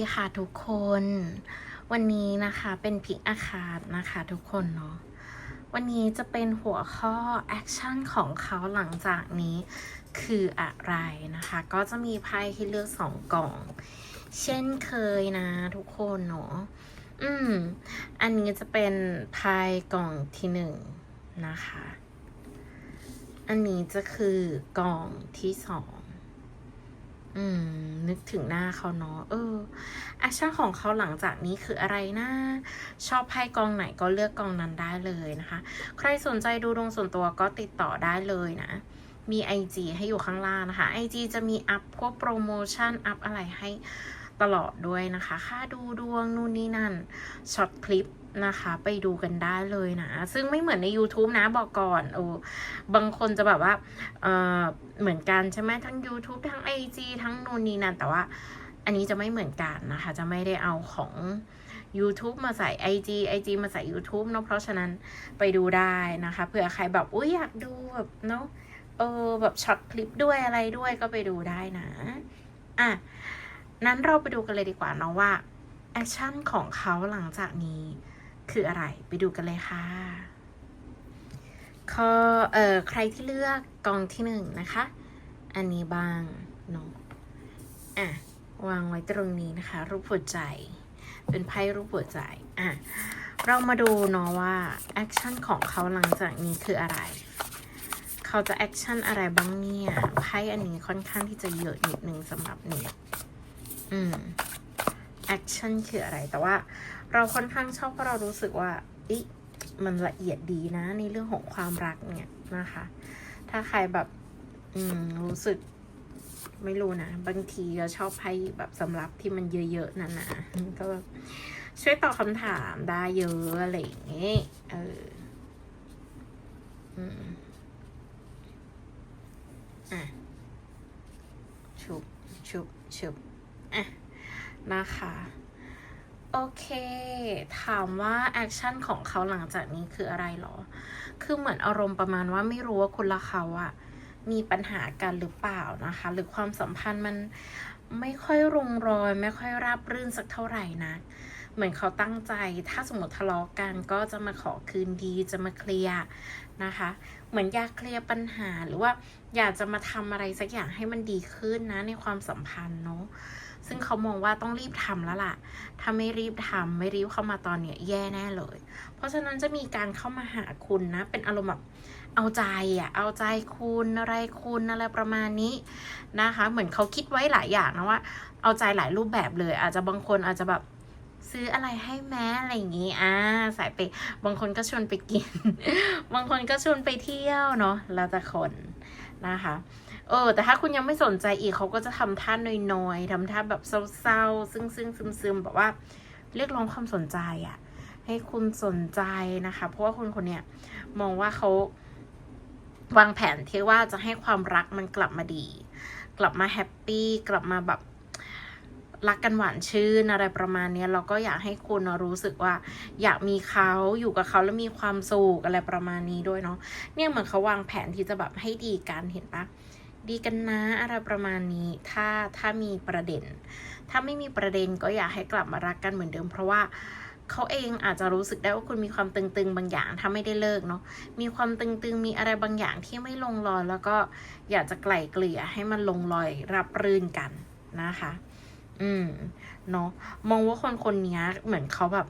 วัสดีค่ะทุกคน วันนี้นะคะเป็นพิกอาคาดนะคะทุกคนเนาะวันนี้จะเป็นหัวข้อแอคชั่นของเขาหลังจากนี้คืออะไรนะคะ ก็จะมีไพ่ให้เลือกสองกล่อง เช่นเคยนะทุกคนเนาะอืม อันนี้จะเป็นไพ่กล่องที่หนึ่งนะคะ อันนี้จะคือกล่องที่สอง อืม นึกถึงหน้าเขาเนาะเออแอคชั่นของเขาหลังจากนี้คืออะไรนะ ชอบไพ่กองไหนก็เลือกกองนั้นได้เลยนะคะ ใครสนใจดูดวงส่วนตัวก็ติดต่อได้เลยนะ มี IG ให้อยู่ข้างล่างนะคะ IG จะมีอัพพวกโปรโมชั่นอัพอะไรให้ตลอดด้วยนะคะ ค่าดูดวงนู่นนี่นั่นช็อตคลิป นะคะ ไปดูกันได้เลยนะ ซึ่งไม่เหมือนใน YouTube นะบอกก่อนโอ้บางคนจะแบบว่าเออเหมือนกันใช่ไหมทั้ง YouTube ทั้ง IG ทั้งนู่นนี่นั่นแต่ว่าอันนี้จะไม่เหมือนกันนะคะ จะไม่ได้เอาของ YouTube มาใส่ IG IG มาใส่ YouTube เนาะเพราะฉะนั้นไปดูได้นะคะเผื่อใครแบบอุ้ยอยากดูแบบเนาะเออแบบช็อตคลิปด้วยอะไรด้วยก็ไปดูได้นะ อะ นั้นเราไปดูกันเลยดีกว่าเนาะว่าแอคชั่นของเขาหลังจากนี้ คืออะไร ไปดูกันเลยค่ะข้อเอ่อใครที่เลือกกองที่หนึ่งนะคะ อันนี้บ้างเนาะอะ วางไว้ตรงนี้นะคะ รูปหัวใจ เป็นไพ่รูปหัวใจ อะ เรามาดูเนาะว่าแอคชั่นของเขาหลังจากนี้คืออะไร เขาจะแอคชั่นอะไรบ้างเนี่ย ไพ่อันนี้ค่อนข้างที่จะเยอะนิดนึงสำหรับนี่อืม แอคชั่นคืออะไร แต่ว่า เราค่อนข้างชอบเพราะเรารู้สึกว่าอิมันละเอียดดีนะในเรื่องของความรักเนี่ยนะคะ ถ้าใครแบบอืมรู้สึกไม่รู้นะ บางทีเราชอบไพ่แบบสำรับที่มันเยอะๆนั่นนะก็แบบช่วยตอบคำถามได้เยอะอะไรอย่างเงี้ยเอออืมอะชุบชุบชุบอะนะคะ โอเค ถามว่าแอคชั่นของเขาหลังจากนี้คืออะไรหรอ คือเหมือนอารมณ์ประมาณว่าไม่รู้ว่าคุณละเขาอะมีปัญหากันหรือเปล่านะคะ หรือความสัมพันธ์มันไม่ค่อยลงรอย ไม่ค่อยราบรื่นสักเท่าไหร่นะ เหมือนเขาตั้งใจ ถ้าสมมติทะเลาะกันก็จะมาขอคืนดี จะมาเคลียร์นะคะ เหมือนอยากเคลียร์ปัญหาหรือว่าอยากจะมาทำอะไรสักอย่างให้มันดีขึ้นนะในความสัมพันธ์เนาะ ซึ่งเขามองว่าต้องรีบทำแล้วล่ะ ถ้าไม่รีบทำไม่รีบเข้ามาตอนเนี้ยแย่แน่เลย เพราะฉะนั้นจะมีการเข้ามาหาคุณนะ เป็นอารมณ์แบบเอาใจอะ เอาใจคุณอะไรคุณอะไรประมาณนี้นะคะ เหมือนเขาคิดไว้หลายอย่างนะว่า เอาใจหลายรูปแบบเลย อาจจะบางคนอาจจะแบบซื้ออะไรให้แม้อะไรอย่างงี้ อ่า สายไป บางคนก็ชวนไปกิน บางคนก็ชวนไปเที่ยวเนาะ แล้วแต่คนนะคะ เออ แต่ถ้าคุณยังไม่สนใจอีกเขาก็จะทำท่าน้อยๆทำท่าแบบเศร้าๆ ซึ่งซึ่งซึมๆแบบว่า เรียกร้องความสนใจอะให้คุณสนใจนะคะ เพราะว่าคนคนเนี้ยมองว่าเขาวางแผนที่ว่าจะให้ความรักมันกลับมาดี กลับมาแฮปปี้กลับมาแบบรักกันหวานชื่นอะไรประมาณนี้เราก็อยากให้คุณรู้สึกว่า อยากมีเขาอยู่กับเขาแล้วมีความสุขอะไรประมาณนี้ด้วยเนาะเนี่ยเหมือนเขาวางแผนที่จะแบบให้ดีกันเห็นปะ ดีกันนะอะไรประมาณนี้ ถ้าถ้ามีประเด็น ถ้าไม่มีประเด็นก็อยากให้กลับมารักกันเหมือนเดิม เพราะว่าเขาเองอาจจะรู้สึกได้ว่าคุณมีความตึงๆ บางอย่างถ้าไม่ได้เลิกเนาะมีความตึงๆ มีอะไรบางอย่างที่ไม่ลงรอยแล้วก็อยากจะไกล่เกลี่ยให้มันลงรอยรับรื่นกันนะคะ อืม เนาะมองว่าคนคนนี้เหมือนเขาแบบ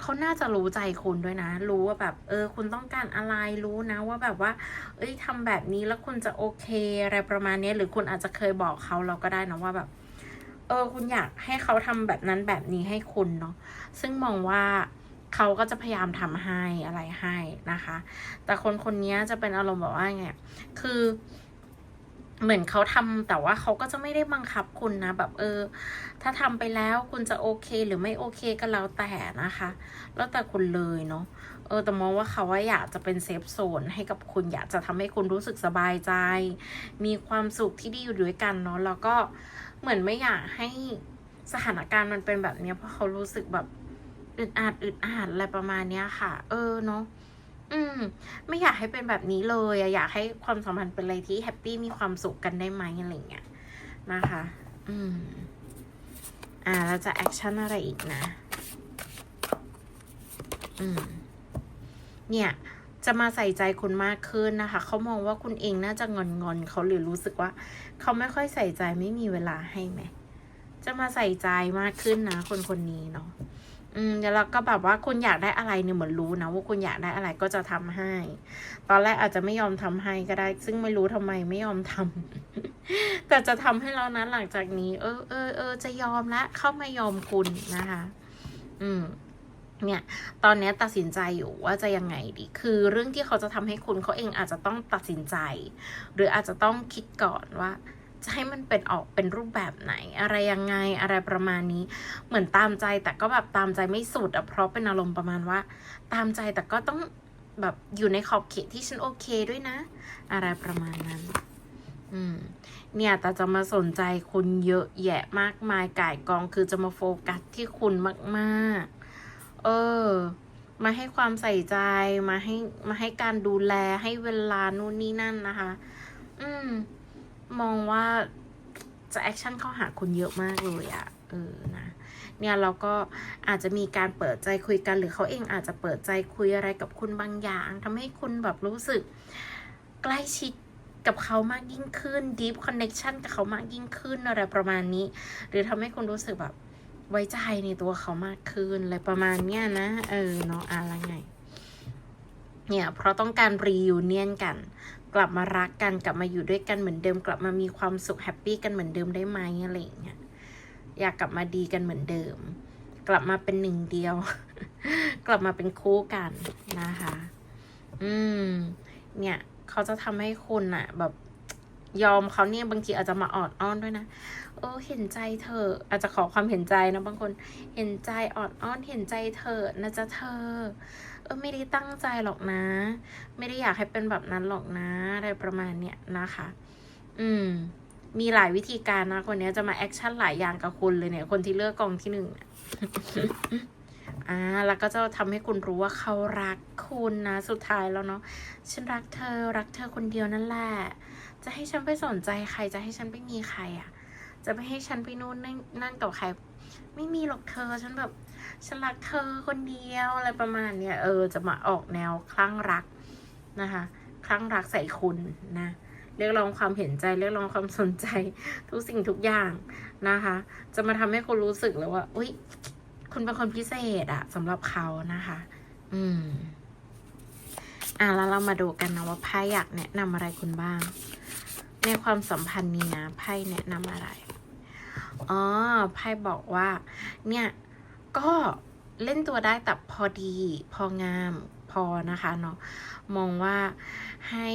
เขาน่าจะรู้ใจคุณด้วยนะ รู้ว่าแบบ เออ คุณต้องการอะไรรู้นะ ว่าแบบว่า เอ้ยทำแบบนี้แล้วคุณจะโอเคอะไรประมาณนี้หรือคุณอาจจะเคยบอกเขาเราก็ได้นะว่าแบบ เออ คุณอยากให้เขาทำแบบนั้นแบบนี้ให้คุณเนาะซึ่งมองว่าเขาก็จะพยายามทำให้อะไรให้นะคะ แต่คนคนนี้จะเป็นอารมณ์แบบว่าไงคือ เหมือนเขาทำแต่ว่าเขาก็จะไม่ได้บังคับคุณนะ แบบเออ ถ้าทำไปแล้วคุณจะโอเค หรือไม่โอเคก็แล้วแต่นะคะ แล้วแต่คุณเลยเนาะเออแต่มองว่าเขาว่าอยากจะเป็นเซฟโซนให้กับคุณอยากจะทำให้คุณรู้สึกสบายใจ มีความสุขที่ดีอยู่ด้วยกันเนาะแล้วก็เหมือนไม่อยากให้สถานการณ์มันเป็นแบบนี้เพราะเขารู้สึกแบบอึดอัดอึดอัดอะไรประมาณเนี้ยค่ะ เออเนาะ อืม ไม่อยากให้เป็นแบบนี้เลยอยากให้ความสัมพันธ์เป็นอะไรที่แฮปปี้มีความสุขกันได้ไหมอะไรเงี้ยนะคะ อืม อ่าเราจะแอคชั่นอะไรอีกนะ อืม เนี่ยจะมาใส่ใจคุณมากขึ้นนะคะ เขามองว่าคุณเองน่าจะงอนงอนๆเขาหรือรู้สึกว่า เขาไม่ค่อยใส่ใจไม่มีเวลาให้ไหม จะมาใส่ใจมากขึ้นนะ คนคนนี้เนาะ อืมแล้วก็แบบว่าคุณอยากได้อะไรเนี่ยเหมือนรู้นะว่าคุณอยากได้อะไรก็จะทำให้ ตอนแรกอาจจะไม่ยอมทำให้ก็ได้ ซึ่งไม่รู้ทำไมไม่ยอมทำแต่จะทำให้แล้วนะหลังจากนี้ เออเออเออจะยอมละเข้ามายอมคุณนะคะ อืมเนี่ย ตอนนี้ตัดสินใจอยู่ว่าจะยังไงดี คือเรื่องที่เขาจะทำให้คุณเขาเองอาจจะต้องตัดสินใจ หรืออาจจะต้องคิดก่อนว่า จะให้มันเป็นออกเป็นรูปแบบไหน อะไรยังไงอะไรประมาณนี้ เหมือนตามใจแต่ก็แบบตามใจไม่สุดอะเพราะเป็นอารมณ์ประมาณว่า ตามใจแต่ก็ต้องแบบอยู่ในขอบเขตที่ฉันโอเคด้วยนะ อะไรประมาณนั้น อืม เนี่ยแต่จะมาสนใจคุณเยอะแยะมากมายก่ายกองคือจะมาโฟกัสที่คุณมากๆ เออ มาให้ความใส่ใจมาให้มาให้การดูแลให้เวลานู่นนี่นั่นนะคะ อืม มองว่าจะแอคชั่นเข้าหาคุณเยอะมากเลยอะเออนะเนี่ยเราก็อาจจะมีการเปิดใจคุยกันหรือเขาเองอาจจะเปิดใจคุยอะไรกับคุณบางอย่างทำให้คุณแบบรู้สึกใกล้ชิดกับเขามากยิ่งขึ้น deep connection กับเขามากยิ่งขึ้นอะไรประมาณนี้ หรือทำให้คุณรู้สึกแบบไว้ใจในตัวเขามากขึ้นอะไรประมาณเนี้ยนะ เออเนาะอะไรไง เนี่ยเพราะต้องการรีวิวเนียนกัน กลับมารักกันกลับมาอยู่ด้วยกันเหมือนเดิม กลับมามีความสุขแฮปปี้กันเหมือนเดิมได้ไหมอะไรอย่างเงี้ยอยากกลับมาดีกันเหมือนเดิม กลับมาเป็นหนึ่งเดียว กลับมาเป็นคู่กันนะคะ อืม เนี่ย เขาจะทำให้คุณอะแบบยอมเขาเนี่ยบางทีอาจจะมาออดอ้อนด้วยนะเออเห็นใจเธอ อาจจะขอความเห็นใจนะบางคน เห็นใจออดอ้อนเห็นใจเธอนะจ๊ะเธอ เออไม่ได้ตั้งใจหรอกนะ ไม่ได้อยากให้เป็นแบบนั้นหรอกนะอะไรประมาณเนี้ยนะคะ อืม มีหลายวิธีการนะ คนนี้จะมาแอคชั่นหลายอย่างกับคุณเลยเนี่ย คนที่เลือกกองที่หนึ่งอ่าแล้วก็จะทำให้คุณรู้ว่าเขารักคุณนะสุดท้ายแล้วเนาะฉันรักเธอรักเธอคนเดียวนั่นแหละ จะให้ฉันไปสนใจใครจะให้ฉันไปมีใครอะ่ะ จะไม่ให้ฉันไปนู่นนั่นนั่นกับใคร ไม่มีหรอกเธอฉันแบบ ฉันรักเธอคนเดียวอะไรประมาณเนี้ยเออจะมาออกแนวคลั่งรักนะคะคลั่งรักใส่คุณนะเรียกร้องความเห็นใจ เรียกร้องความสนใจ ทุกสิ่งทุกอย่างนะคะ จะมาทำให้คุณรู้สึกเลยว่าอุ้ยคุณเป็นคนพิเศษอะสำหรับเขานะคะ อืม อะแล้วเรามาดูกันนะว่าไพ่อยากแนะนำอะไรคุณบ้าง ในความสัมพันธ์นี้นะไพ่แนะนำอะไรอ๋อไพ่บอกว่า เนี่ย ก็เล่นตัวได้แต่พอดี พองามพอนะคะเนาะมองว่าให้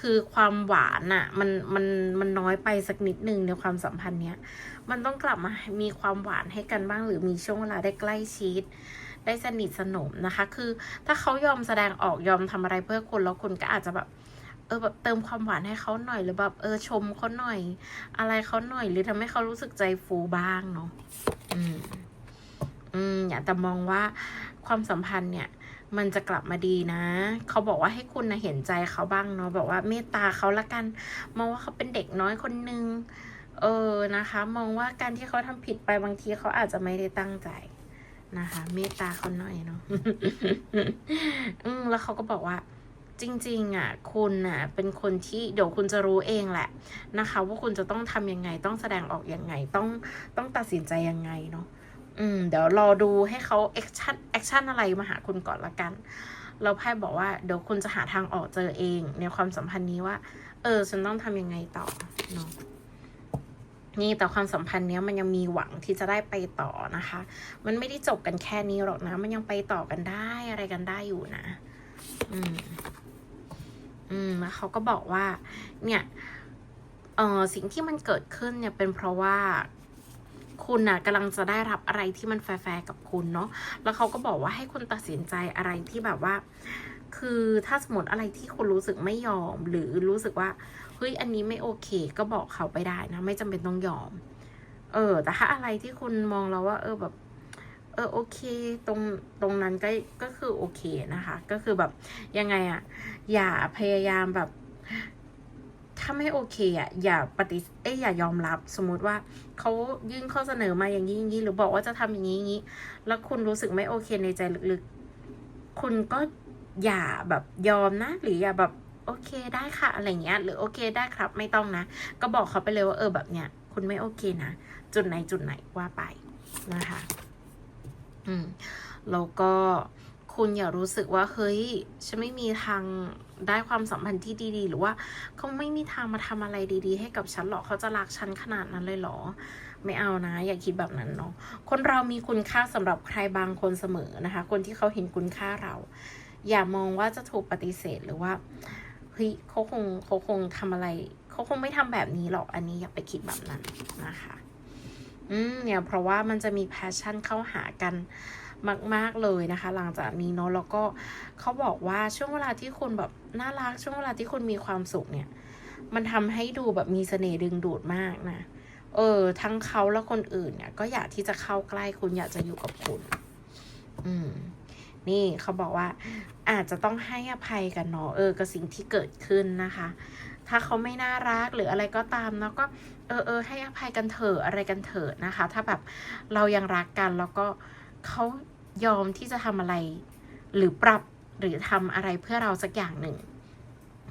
คือความหวานอะมันมันมันน้อยไปสักนิดหนึ่งในความสัมพันธ์เนี้ยมันต้องกลับมามีความหวานให้กันบ้างหรือมีช่วงเวลาได้ใกล้ชิด ได้สนิทสนมนะคะ คือถ้าเขายอมแสดงออกยอมทำอะไรเพื่อคุณแล้วคุณก็อาจจะแบบเออแบบเติมความหวานให้เขาหน่อยหรือแบบเออชมเขาหน่อย อะไรเขาหน่อยหรือทำให้เขารู้สึกใจฟูบ้างเนาะอืม อืมอยากแต่มองว่าความสัมพันธ์เนี่ย มันจะกลับมาดีนะ เขาบอกว่าให้คุณนะเห็นใจเขาบ้างเนาะแบบว่าเมตตาเขาละกัน มองว่าเขาเป็นเด็กน้อยคนนึง เออนะคะ มองว่าการที่เขาทำผิดไปบางทีเขาอาจจะไม่ได้ตั้งใจนะคะ เมตตาเขาหน่อยเนาะอืมแล้วเขาก็บอกว่าจริงๆอะคุณอะเป็นคนที่เดี๋ยวคุณจะรู้เองแหละนะคะ ว่าคุณจะต้องทำยังไงต้องแสดงออกยังไงต้องต้องตัดสินใจยังไงเนาะ อืม เดี๋ยวรอดูให้เขาแอคชั่นแอคชั่นอะไรมาหาคุณก่อนละกัน เราไพ่บอกว่าเดี๋ยวคุณจะหาทางออกเจอเอง ในความสัมพันธ์นี้ว่า เออ ฉันต้องทำยังไงต่อเนาะนี่แต่ความสัมพันธ์เนี้ยมันยังมีหวังที่จะได้ไปต่อนะคะ มันไม่ได้จบกันแค่นี้หรอกนะ มันยังไปต่อกันได้อะไรกันได้อยู่นะ อืม อืมแล้วเขาก็บอกว่า เนี่ยเออสิ่งที่มันเกิดขึ้นเนี่ยเป็นเพราะว่า คุณน่ะกำลังจะได้รับอะไรที่มันแฟร์กับคุณเนาะแล้วเขาก็บอกว่าให้คุณตัดสินใจอะไรที่แบบว่า คือถ้าสมมติอะไรที่คุณรู้สึกไม่ยอม หรือรู้สึกว่าเฮ้ยอันนี้ไม่โอเค ก็บอกเขาไปได้นะ ไม่จำเป็นต้องยอม เออ แต่ถ้าอะไรที่คุณมองแล้วว่า เออแบบเออโอเค ตรงตรงนั้นก็ก็คือโอเคนะคะ ก็คือแบบยังไงอะอย่าพยายามแบบ ถ้าไม่โอเคอะอย่าปฏิเอ้ยอย่ายอมรับ สมมุติว่าเขายื่นข้อเสนอมาอย่างนี้อย่างนี้หรือบอกว่าจะทำอย่างนี้อย่างนี้ แล้วคุณรู้สึกไม่โอเคในใจลึกๆ คุณก็อย่าแบบยอมนะ หรืออย่าแบบโอเคได้ค่ะอะไรเงี้ย หรือโอเคได้ครับ ไม่ต้องนะ ก็บอกเขาไปเลยว่าเออแบบเนี้ยคุณไม่โอเคนะ จุดไหนจุดไหนว่าไปนะคะ อืมแล้วก็คุณอย่ารู้สึกว่าเฮ้ยฉันไม่มีทาง ได้ความสัมพันธ์ที่ดีๆ หรือว่าเขาไม่มีทางมาทำอะไรดีๆ ให้กับฉันหรอกเขาจะรักฉันขนาดนั้นเลยหรอ ไม่เอานะ อย่าคิดแบบนั้นเนาะคนเรามีคุณค่าสำหรับใครบางคนเสมอนะคะ คนที่เขาเห็นคุณค่าเรา อย่ามองว่าจะถูกปฏิเสธหรือว่าเฮ้ยเขาคงเขาคงทำอะไรเขาคงไม่ทำแบบนี้หรอกอันนี้อย่าไปคิดแบบนั้นนะคะอืมเนี่ยเพราะว่ามันจะมีแพชชั่นเข้าหากันมาก ๆ เลยนะคะ หลังจากนี้เนาะแล้วก็เขาบอกว่าช่วงเวลาที่คุณแบบ น่ารักช่วงเวลาที่คุณมีความสุขเนี่ย มันทำให้ดูแบบมีเสน่ห์ดึงดูดมากนะ เออ ทั้งเขาและคนอื่นเนี่ย ก็อยากที่จะเข้าใกล้คุณอยากจะอยู่กับคุณ อืม นี่เขาบอกว่า อาจจะต้องให้อภัยกันเนาะเออกับสิ่งที่เกิดขึ้นนะคะ ถ้าเขาไม่น่ารักหรืออะไรก็ตามเนาะก็ เออเออให้อภัยกันเถอะอะไรกันเถอะนะคะ ถ้าแบบเรายังรักกันแล้วก็เขายอมที่จะทำอะไร หรือปรับ หรือทำอะไรเพื่อเราสักอย่างหนึ่ง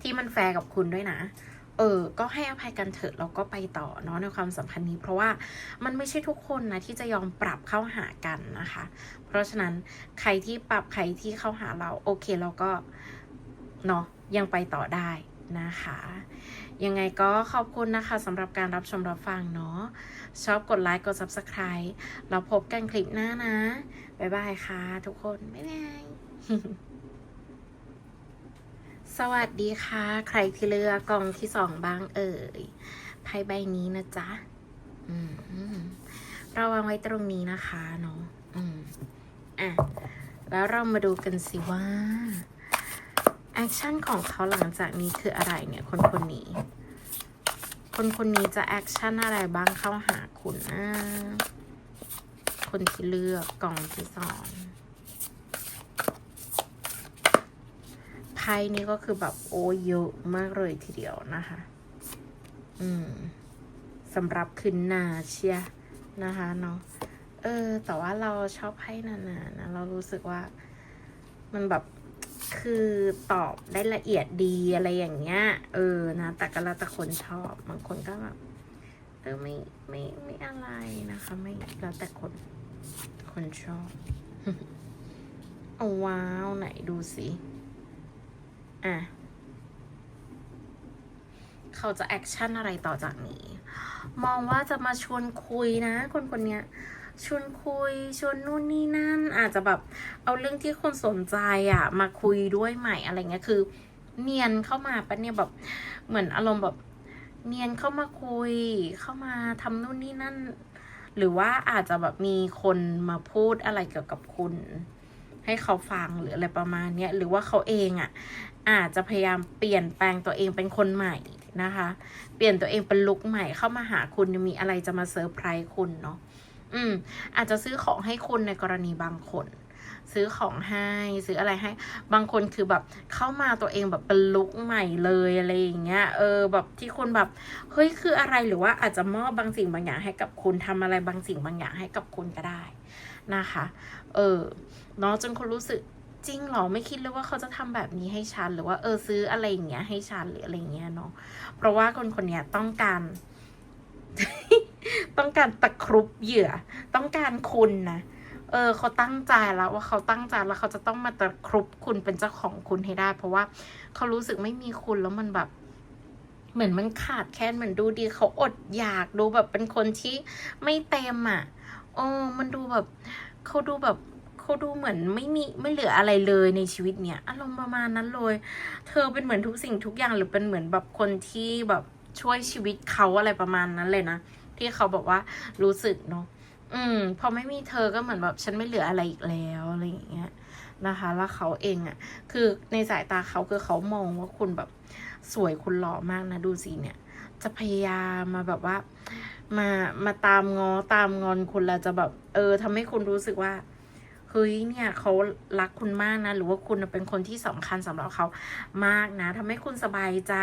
ที่มันแฟร์กับคุณด้วยนะ เออ ก็ให้อภัยกันเถอะแล้วก็ไปต่อเนาะในความสัมพันธ์นี้ เพราะว่ามันไม่ใช่ทุกคนนะที่จะยอมปรับเข้าหากันนะคะ เพราะฉะนั้นใครที่ปรับใครที่เข้าหาเราโอเคเราก็เนาะยังไปต่อได้นะคะยังไงก็ขอบคุณนะคะสำหรับการรับชมรับฟังเนาะชอบกดไลค์กด Subscribe เราพบกันคลิปหน้านะ บ๊ายบายค่ะทุกคน บ๊ายบาย สวัสดีค่ะ ใครที่เลือกกองที่สองบ้างเอ่ยไพ่ใบนี้นะจ๊ะเราวางไว้ตรงนี้นะคะเนาะอืมอะแล้วเรามาดูกันสิว่าแอคชั่นของเขาหลังจากนี้คืออะไรเนี่ยคนคนนี้ คนคนนี้จะแอคชั่นอะไรบ้างเข้าหาคุณนะคนที่เลือกกล่องที่สอง ไพ่นี้ก็คือแบบโอ้เยอะมากเลยทีเดียวนะคะ อืมสำหรับคืนนาเชียนะคะเนาะเออ แต่ว่าเราชอบไพ่นานานะเรารู้สึกว่า มันแบบคือตอบได้ละเอียดดีอะไรอย่างเงี้ย เออนะ แต่ก็แล้วแต่คนชอบบางคนก็แบบเออไม่ไม่ไม่อะไรนะคะ ไม่แล้วแต่คนคนชอบ เอาว้าว ไหนดูสิ อะเขาจะแอคชั่นอะไรต่อจากนี้ มองว่าจะมาชวนคุยนะ คนคนเนี้ยชวนคุย ชวนนู่นนี่นั่น อาจจะแบบเอาเรื่องที่คนสนใจอะมาคุยด้วยใหม่อะไรเงี้ยคือ เนียนเข้ามาปะเนี่ยแบบเหมือนอารมณ์แบบ เนียนเข้ามาคุย เข้ามาทำนู่นนี่นั่น หรือว่าอาจจะแบบมีคนมาพูดอะไรเกี่ยวกับคุณ ให้เขาฟังหรืออะไรประมาณเนี้ยหรือว่าเขาเองอะ่ะ อาจจะพยายามเปลี่ยนแปลงตัวเองเป็นคนใหม่นะคะ เปลี่ยนตัวเองเป็นลุคใหม่เข้ามาหาคุณมีอะไรจะมาเซอร์ไพรส์คุณเนาะอืม อาจจะซื้อของให้คุณในกรณีบางคน ซื้อของให้ซื้ออะไรให้ บางคนคือแบบเข้ามาตัวเองแบบเป็นลุคใหม่เลยอะไรอย่างเงี้ย เออ แบบที่คุณแบบเฮ้ยคืออะไรหรือว่าอาจจะมอบบางสิ่งบางอย่างให้กับคุณทำอะไรบางสิ่งบางอย่างให้กับคุณก็ได้นะคะ เออเนาะจนคุณรู้สึก จริงเหรอไม่คิดเลยว่าเขาจะทำแบบนี้ให้ฉัน หรือว่าเออซื้ออะไรอย่างเงี้ยให้ฉันหรืออะไรเงี้ยเนาะเพราะว่าคนคนเนี้ยต้องการ ต้องการตะครุบเหยื่อ ต้องการคุณนะเออเขาตั้งใจแล้วว่าเขาตั้งใจแล้วเขาจะต้องมาตะครุบคุณเป็นเจ้าของคุณให้ได้ เพราะว่าเขารู้สึกไม่มีคุณแล้วมันแบบเหมือนมันขาดแคลนเหมือนดูดีเขาอดอยากดูแบบเป็นคนที่ไม่เต็มอะเออมันดูแบบเขาดูแบบ เขาดูเหมือนไม่มีไม่เหลืออะไรเลยในชีวิตเนี่ยอารมณ์ประมาณนั้นเลย เธอเป็นเหมือนทุกสิ่งทุกอย่างหรือเป็นเหมือนแบบคนที่แบบช่วยชีวิตเขาอะไรประมาณนั้นเลยนะที่เขาบอกว่ารู้สึกเนาะอืม พอไม่มีเธอก็เหมือนแบบฉันไม่เหลืออะไรอีกแล้วอะไรอย่างเงี้ยนะคะ แล้วเขาเองอะ่ะ คือในสายตาเขาคือเขามองว่าคุณแบบสวยคุณหล่อมากนะดูสิเนี่ย จะพยายามมาแบบว่า มามาตามงอตามงอนคุณแล้วจะแบบ เออทำให้คุณรู้สึกว่า เฮ้ยเนี่ยเขารักคุณมากนะ หรือว่าคุณเป็นคนที่สำคัญสำหรับเขามากนะทำให้คุณสบายใจ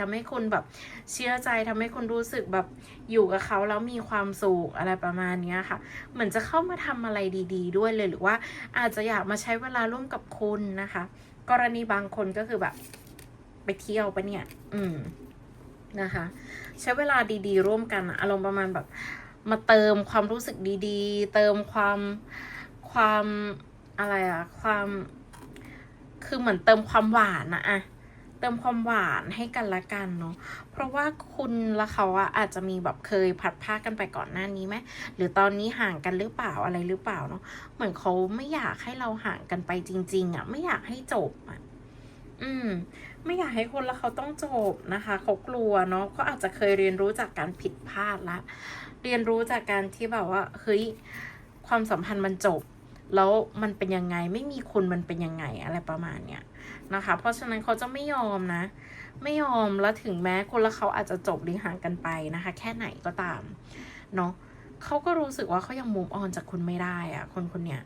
ทำให้คุณแบบเชื่อใจทำให้คุณรู้สึกแบบอยู่กับเขาแล้วมีความสุขอะไรประมาณเนี้ยค่ะ เหมือนจะเข้ามาทำอะไรดีๆด้วยเลยหรือว่าอาจจะอยากมาใช้เวลาร่วมกับคุณนะคะ กรณีบางคนก็คือแบบ ไปเที่ยวปะเนี่ย อืมนะคะ ใช้เวลาดี ๆ ร่วมกันอะอารมณ์ประมาณแบบ มาเติมความรู้สึกดี ๆ เติมความ ความอะไรอะความคือเหมือนเติมความหวานนะอะเติมความหวานให้กันละกันเนาะ เพราะว่าคุณและเขาอะอาจจะมีแบบเคยผัดผ้ากันไปก่อนหน้านี้ไหมหรือตอนนี้ห่างกันหรือเปล่าอะไรหรือเปล่าเนาะ เหมือนเขาไม่อยากให้เราห่างกันไปจริง ๆอะไม่อยากให้จบอะอืม ไม่อยากให้คนแล้วเขาต้องจบนะคะเขากลัวเนาะก็อาจจะเคยเรียนรู้จากการผิดพลาดละ เรียนรู้จากการที่แบบว่าเฮ้ยความสัมพันธ์มันจบ แล้วมันเป็นยังไงไม่มีคุณมันเป็นยังไงอะไรประมาณเนี้ยนะคะ เพราะฉะนั้นเขาจะไม่ยอมนะ ไม่ยอมแล้วถึงแม้คนละเขาอาจจะจบหรือห่างกันไปนะคะ แค่ไหนก็ตามเนาะเขาก็รู้สึกว่าเขายังมุมออนจากคุณไม่ได้อะคนคนเนี้ย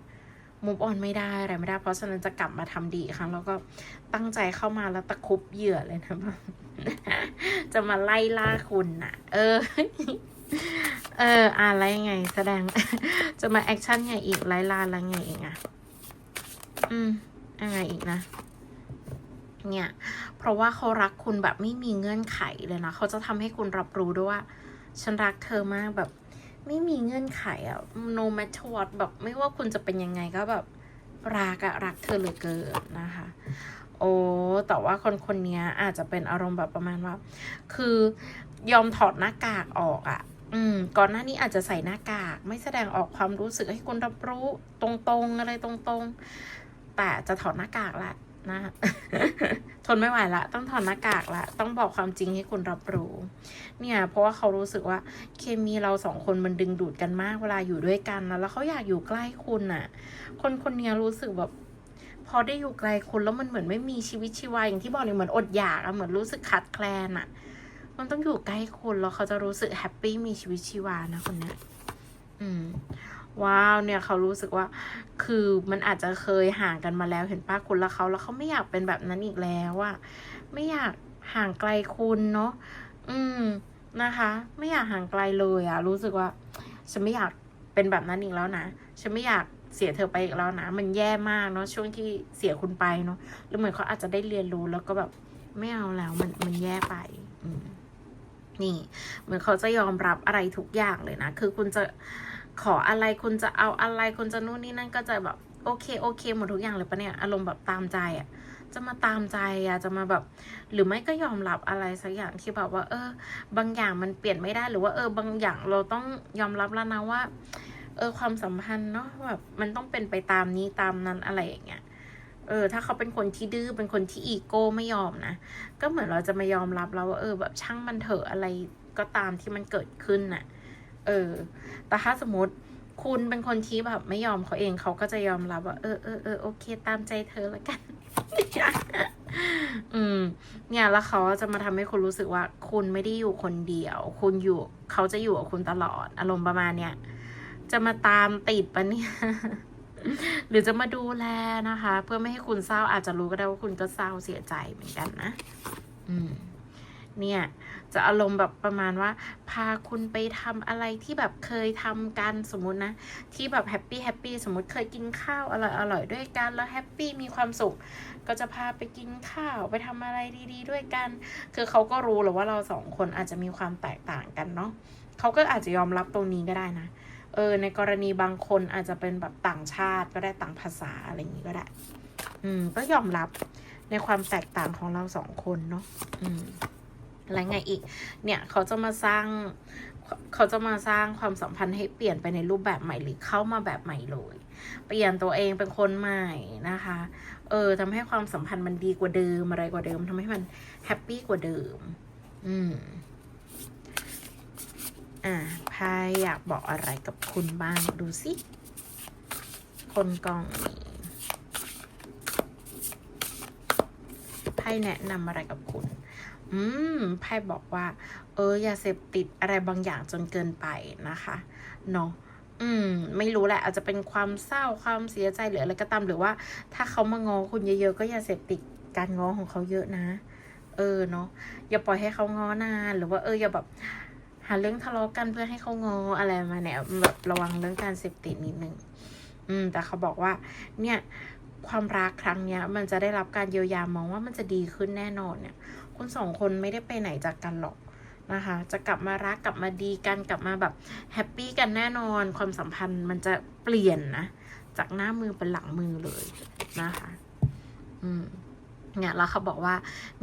มุมออนไม่ได้อะไรไม่ได้ เพราะฉะนั้นจะกลับมาทำดีครั้งแล้วก็ตั้งใจเข้ามาแล้วตะคุบเหยื่อเลยนะจะมาไล่ล่าคุณน่ะ เออ เอออะไรไง แสดง จะมาแอคชั่นไงอีกไล่ลาแล้วไงอีกอะ อืมยังไงอีกนะ เนี่ย เพราะว่าเขารักคุณแบบไม่มีเงื่อนไขเลยนะเขาจะทำให้คุณรับรู้ด้วยว่า ฉันรักเธอมากแบบ ไม่มีเงื่อนไขอะ no matter what แบบไม่ว่าคุณจะเป็นยังไงก็แบบรักอะรักเธอเหลือเกินนะคะ โอ้แต่ว่าคนคนนี้อาจจะเป็นอารมณ์แบบประมาณว่า คือยอมถอดหน้ากากออกอะ่ะ อืมก่อนหน้านี้อาจจะใส่หน้ากาก ไม่แสดงออกความรู้สึกให้คนรับรู้ตรงๆอะไรตรงๆ แต่จะถอดหน้ากากละนะทนไม่ไหวละ ต้องถอดหน้ากากละ ต้องบอกความจริงให้คุณรับรู้ เนี่ย เพราะว่าเขารู้สึกว่า เคมีเราสองคนมันดึงดูดกันมากเวลาอยู่ด้วยกันนะแล้วเขาอยากอยู่ใกล้คุณน่ะ คนคนนี้รู้สึกแบบ พอได้อยู่ไกลคุณแล้วมันเหมือนไม่มีชีวิตชีวาอย่างที่บอกเลยเหมือนอดอยากอะเหมือนรู้สึกขาดแคลนอะ มันต้องอยู่ใกล้คุณแล้วเขาจะรู้สึกแฮปปี้มีชีวิตชีวานะคนเนี้ยอืม ว้าวเนี่ยเขารู้สึกว่า คือมันอาจจะเคยห่างกันมาแล้วเห็นป้าคุณแล้วเขาแล้วเขาไม่อยากเป็นแบบนั้นอีกแล้วอะไม่อยากห่างไกลคุณเนาะอืมนะคะ ไม่อยากห่างไกลเลยอะรู้สึกว่า ฉันไม่อยากเป็นแบบนั้นอีกแล้วนะฉันไม่อยากเสียเธอไปอีกแล้วนะ มันแย่มากเนาะช่วงที่เสียคุณไปเนาะหรือเหมือนเขาอาจจะได้เรียนรู้แล้วก็แบบไม่เอาแล้วมันมันแย่ไป อืม นี่เหมือนเขาจะยอมรับอะไรทุกอย่างเลยนะ คือคุณจะขออะไรคุณจะเอาอะไรคุณจะนู่นนี่นั่นก็จะแบบโอเคโอเคหมดทุกอย่างเลยปะเนี่ยอารมณ์แบบตามใจอะ่ะจะมาตามใจอะ่ะจะมาแบบ หรือไม่ก็ยอมรับอะไรสักอย่างที่แบบว่า เออ บางอย่างมันเปลี่ยนไม่ได้หรือว่าเออบางอย่างเราต้องยอมรับแล้วนะว่า เออความสัมพันธ์เนาะแบบมันต้องเป็นไปตามนี้ตามนั้นอะไรอย่างเงี้ย เออ ถ้าเขาเป็นคนที่ดื้อเป็นคนที่อีโก้ไม่ยอมนะ ก็เหมือนเราจะมายอมรับแล้วว่าเออแบบช่างมันเถอะอะไรก็ตามที่มันเกิดขึ้นน่ะ เออ แต่ถ้าสมมติคุณเป็นคนที่แบบไม่ยอมเขาเองเขาก็จะยอมรับว่าเออเออเออโอเค ตามใจเธอล้วกัน อืม เนี่ยแล้วเขาจะมาทำให้คุณรู้สึกว่า คุณไม่ได้อยู่คนเดียว คุณอยู่เขาจะอยู่กับคุณตลอด อารมณ์ประมาณเนี้ยจะมาตามติดปะเนี่ย หรือจะมาดูแลนะคะ เพื่อไม่ให้คุณเศร้าอาจจะรู้ก็ได้ว่าคุณก็เศร้าเสียใจเหมือนกันนะ อืม เนี่ย จะอารมณ์แบบประมาณว่า พาคุณไปทำอะไรที่แบบเคยทำกันสมมุตินะ ที่แบบแฮปปี้แฮปปี้สมมติเคยกินข้าวอร่อยอร่อยด้วยกัน แล้วแฮปปี้มีความสุข ก็จะพาไปกินข้าวไปทำอะไรดี ๆ ด้วยกัน คือเขาก็รู้แหรือว่าเราสองคนอาจจะมีความแตกต่างกันเนาะเขาก็อาจจะยอมรับตรงนี้ก็ได้นะ เออในกรณีบางคนอาจจะเป็นแบบต่างชาติก็ได้ต่างภาษาอะไรอย่างนี้ก็ได้ อืม ก็ยอมรับในความแตกต่างของเราสองคนเนาะอืมอะไรไงอีก เนี่ยเขาจะมาสร้างเขาจะมาสร้างความสัมพันธ์ให้เปลี่ยนไปในรูปแบบใหม่หรือเข้ามาแบบใหม่เลย เปลี่ยนตัวเองเป็นคนใหม่นะคะ เออทำให้ความสัมพันธ์มันดีกว่าเดิมอะไรกว่าเดิมทำให้มันแฮปปี้กว่าเดิม อืม อ่าพายอยากบอกอะไรกับคุณบ้างดูสิ คนกองนี้ไพ่แนะนำอะไรกับคุณ อืมไพ่บอกว่า เออ อย่าเสพติดอะไรบางอย่างจนเกินไปนะคะเนาะอืม ไม่รู้แหละ อาจจะเป็นความเศร้าความเสียใจหรืออะไรก็ตามหรือว่า ถ้าเขามางอคุณเยอะๆก็อย่าเสพติดการง้อของเขาเยอะนะ เออเนาะอย่าปล่อยให้เขาง้อนานหรือว่าเอออย่าแบบ หาเรื่องทะเลาะกันเพื่อให้เขางออะไรมาเนี่ยแบบระวังเรื่องการเสพติดนิดนึงอืม แต่เขาบอกว่า เนี่ย ความรักครั้งเนี้ย มันจะได้รับการเยียวยามองว่ามันจะดีขึ้นแน่นอนเนี่ยคุณสองคนไม่ได้ไปไหนจากกันหรอกนะคะ จะกลับมารักกลับมาดีกันกลับมาแบบแฮปปี้กันแน่นอน ความสัมพันธ์มันจะเปลี่ยนนะ จากหน้ามือเป็นหลังมือเลยนะคะ อืม เนี่ยแล้วเขาบอกว่า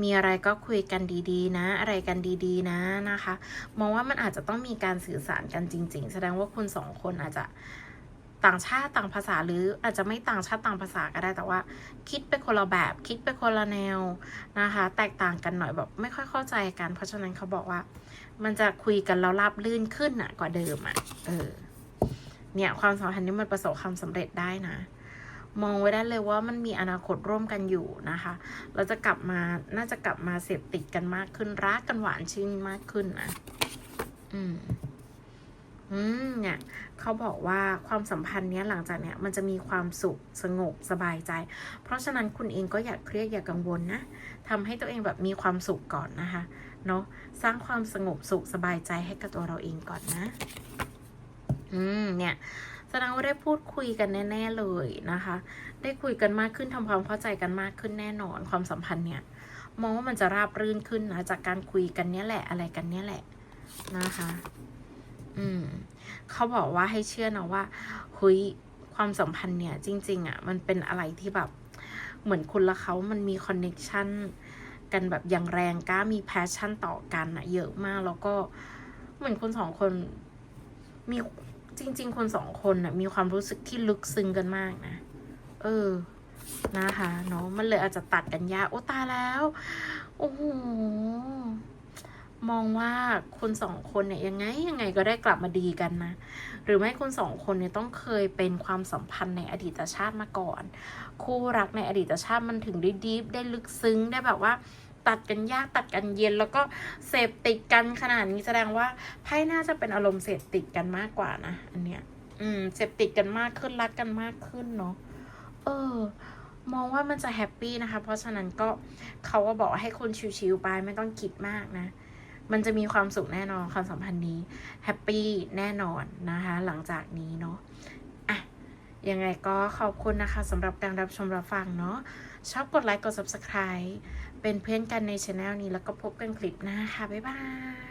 มีอะไรก็คุยกันดีๆ นะ อะไรกันดีๆ นะนะคะ มองว่ามันอาจจะต้องมีการสื่อสารกันจริง ๆ แสดงว่าคุณสองคนอาจจะต่างชาติต่างภาษาหรืออาจจะไม่ต่างชาติต่างภาษาก็ได้แต่ว่า คิดไปคนละแบบคิดไปคนละแนวนะคะ แตกต่างกันหน่อยแบบไม่ค่อยเข้าใจกัน เพราะฉะนั้นเขาบอกว่า มันจะคุยกันแล้วราบลื่นขึ้นอะกว่าเดิมอะเออเนี่ยความสัมพันธ์นี้มันประสบความสำเร็จได้นะ มองไว้ได้เลยว่ามันมีอนาคตร่วมกันอยู่นะคะ เราจะกลับมาน่าจะกลับมาเสพติดกันมากขึ้นรักกันหวานชื่นมากขึ้นนะอืมอืมเนี่ยเขาบอกว่าความสัมพันธ์เนี้ยหลังจากเนี้ยมันจะมีความสุขสงบสบายใจ เพราะฉะนั้นคุณเองก็อย่าเครียดอย่ากังวลนะทำให้ตัวเองแบบมีความสุขก่อนนะคะเนาะสร้างความสงบสุขสบายใจให้กับตัวเราเองก่อนนะ อืมเนี่ย แสดงว่าได้พูดคุยกันแน่ๆเลยนะคะ ได้คุยกันมากขึ้นทำความเข้าใจกันมากขึ้นแน่นอนความสัมพันธ์เนี่ยมองว่ามันจะราบรื่นขึ้นนะจากการคุยกันเนี้ยแหละอะไรกันเนี้ยแหละนะคะ อืมเขาบอกว่าให้เชื่อนะว่าเฮ้ยความสัมพันธ์เนี่ย จริง ๆอะมันเป็นอะไรที่แบบเหมือนคุณและเขามันมีคอนเน็กชันกันแบบอย่างแรงกล้ามีแพชชั่นต่อกันอะเยอะมาก แล้วก็เหมือนคนสองคนมี จริง ๆ คนสองคนน่ะมีความรู้สึกที่ลึกซึ้งกันมากนะ เออ นะคะเนาะมันเลยอาจจะตัดกันยากโอ้ตายแล้ว โอ้โหมองว่าคนสองคนเนี่ยยังไงยังไงก็ได้กลับมาดีกันนะ หรือไม่คนสองคนเนี่ยต้องเคยเป็นความสัมพันธ์ในอดีตชาติมาก่อน คู่รักในอดีตชาติมันถึงได้ดีฟได้ลึกซึ้งได้แบบว่า ตัดกันยากตัดกันเย็น แล้วก็เสพติดกันขนาดนี้แสดงว่าไพ่น่าจะเป็นอารมณ์เสพติดกันมากกว่านะอันเนี้ย อืมเสพติดกันมากขึ้นรักกันมากขึ้นเนาะเออ มองว่ามันจะแฮปปี้นะคะ เพราะฉะนั้นก็เขาก็บอกให้คุณชิวๆไปไม่ต้องคิดมากนะมันจะมีความสุขแน่นอนความสัมพันธ์นี้แฮปปี้แน่นอนนะคะ หลังจากนี้เนาะอะยังไงก็ขอบคุณนะคะสำหรับการรับชมรับฟังเนาะชอบกดไลค์กด subscribe เป็นเพื่อนกันในช anel นี้แล้วก็พบกันคลิปหน้าค่ะ บ๊ายบาย